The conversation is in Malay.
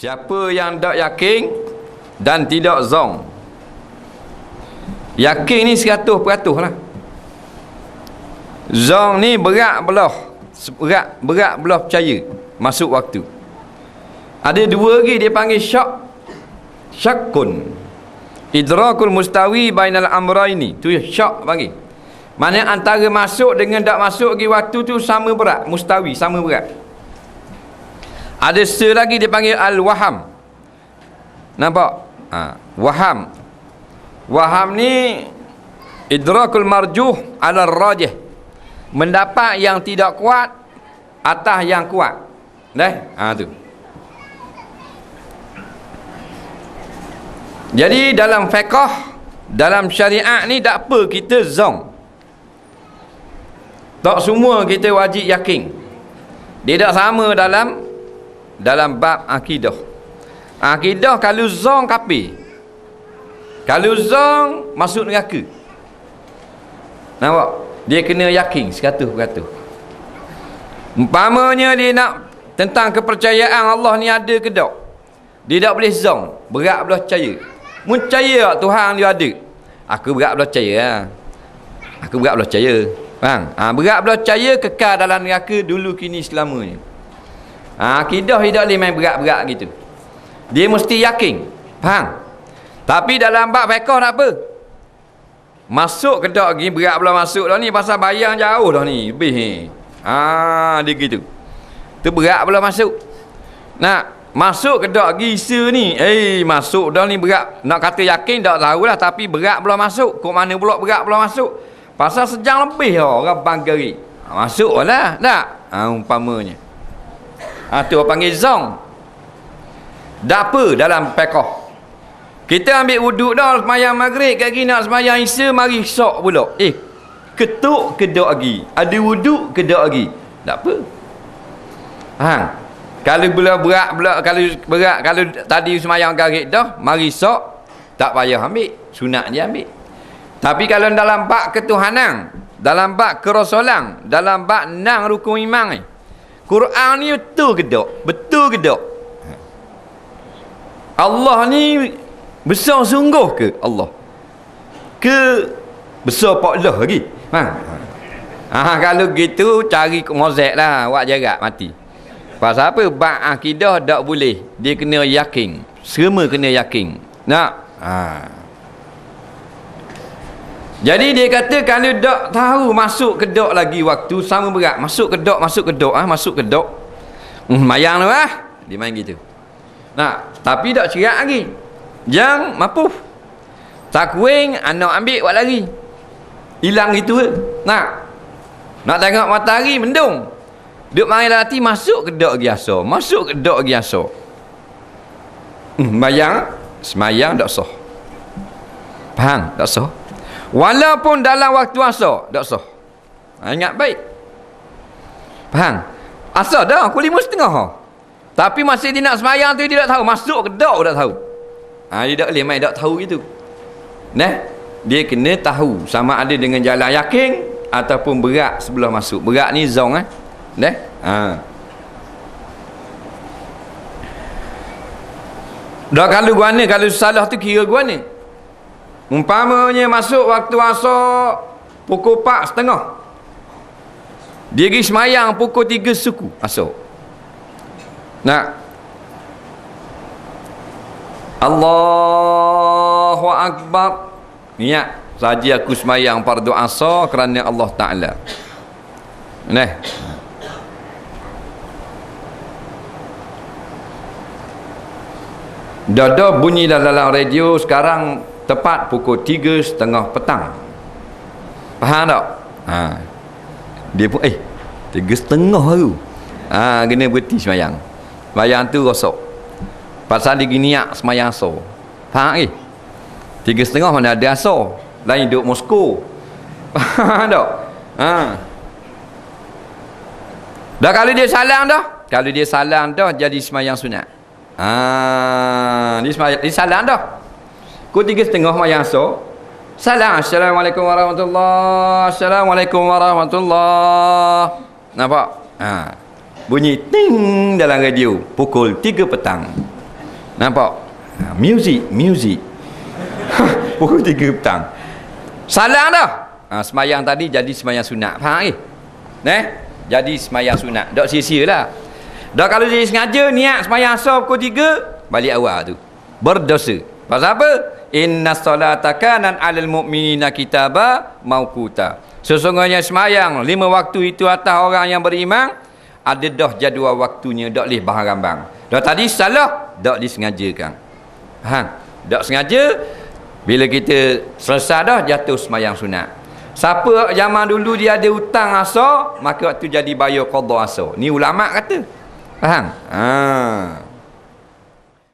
Siapa yang tak yakin dan tidak zong. Yakin ni 100% lah. Zong ni berat belah. Berat, berat belah percaya. Masuk waktu. Ada dua lagi dia panggil syak. Syakkun. Idrakul mustawi bainal amraini. Tu syak panggil. Mana antara masuk dengan tak masuk lagi waktu tu sama berat. Mustawi, sama berat. Ada se lagi dia panggil al-waham. Nampak? Ha, waham. Waham ni idrakul marjuh ala rajih. Mendapat yang tidak kuat atas yang kuat. Dah? Ha tu. Jadi dalam fiqh dalam syariat ni tak apa kita zong. Tak semua kita wajib yakin. Dia tak sama dalam dalam bab akidah. Akidah kalau zong kapi. Kalau zong masuk neraka. Nampak? Dia kena yakin seratus peratus. Umpamanya dia nak tentang kepercayaan Allah ni ada ke tak? Dia tak boleh zong. Berat belah percaya. Tak Tuhan dia ada? Aku berat belah percaya lah. Aku berat belah percaya. Faham? Ha, berat belah percaya kekal dalam neraka dulu kini selamanya. Ha, akidah tidak boleh main berat-berat gitu. Dia mesti yakin. Faham? Tapi dalam bab fiqh tak apa. Masuk ke tak lagi berat pula masuk dah ni pasal bayang jauh dah ni. Lebih ni. Ha, dia gitu. Tu berat pula masuk. Nak masuk ke tak lagi isa ni. Eh, masuk dah ni berat. Nak kata yakin tak tahulah tapi berat pula masuk. Kok mana pula berat pula masuk? Pasal sejam lebih lah orang bangkari. Ha, masuk lah. Tak? Ha, umpamanya. Ha, tu orang panggil zong. Dapa dalam pekoh. Kita ambil wuduk dah semayang maghrib kat gini nak semayang isya mari sok pula. Eh, ketuk kedok lagi. Ada wuduk kedok lagi. Tak apa. Ha. Kalau bila berat pula kalau berat kalau tadi semayang maghrib dah mari sok tak payah ambil. Sunat dia ambil. Tapi kalau dalam bab ketuhanan, dalam bab kerosolan, dalam bab nang rukun iman ni, Quran ni betul ke tak? Betul ke tak? Allah ni besar sungguh ke Allah? Ke besar pak Allah lagi? Ha. Ha, kalau gitu cari mozaik lah awak jarak mati. Pasal apa? Bak akidah tak boleh. Dia kena yakin. Semua kena yakin. Nak? Ha. Jadi dia kata kalau dok tahu masuk ke dok lagi waktu sama berat. Masuk ke dok, masuk ke dok ah, masuk ke dok. Hmm, mayang lah. Dia main gitu. Nah, tapi tak cerak lagi. Yang mampu. Takwing anak ambil buat lari. Hilang itu ke? Nak. Nak tengok matahari mendung. Duk mari lati masuk ke dok biasa. Masuk ke dok biasa. Hmm, mayang semayang tak sah. Faham? Tak sah. Walaupun dalam waktu asar Tak sah ha, Ingat baik. Faham? Asar dah Pukul lima setengah. Tapi masih dia nak semayang tu Dia tak tahu. Masuk ke tak tak tahu. Ha, Dia tak boleh main tak tahu gitu. Nah, Dia kena tahu Sama ada dengan jalan yakin Ataupun berat sebelah masuk. Berat ni zong eh? Nah, ha. Dah kalau gua ni Kalau salah tu kira gua ni Umpamanya masuk waktu asar pukul 4 setengah. Dia pergi semayang pukul 3 suku asar. Nak. Allahu Akbar. Niat. Saja aku semayang fardu asar kerana Allah Ta'ala. Nah. Dada bunyi dalam radio sekarang tepat pukul tiga setengah petang. Faham tak? Ha. dia pun eh tiga setengah baru. Ha, kena berhenti semayang. Semayang tu rosok. Pasal dia gini niat semayang asal faham eh tiga setengah mana ada asal lain duduk Moskow. Faham tak? Ha. dah kalau dia salam dah kalau dia salam dah jadi semayang sunat. Ha. dia, semayang, dia salam dah Pukul tiga setengah mayang so. Salam. Assalamualaikum warahmatullahi Assalamualaikum warahmatullahi Nampak? Ha. Bunyi ting dalam radio. Pukul tiga petang. Nampak? Ha, music, music. Pukul tiga petang. Salam dah. Ha, semayang tadi jadi semayang sunat. Faham eh? Neh? Jadi semayang sunat. Dok sia-sia lah. Dah kalau jadi sengaja niat semayang asar pukul tiga, balik awal tu. Berdosa. Pasal apa? Inna salata kanan alal mu'minina kitaba maukuta. Sesungguhnya semayang lima waktu itu atas orang yang beriman ada dah jadual waktunya dak leh bahan rambang. Dah tadi salah, dak disengajakan. Ha, dak sengaja bila kita selesai dah jatuh semayang sunat. Siapa zaman dulu dia ada hutang asar, maka waktu jadi bayar qada asar. Ni ulama kata. Faham? Ha.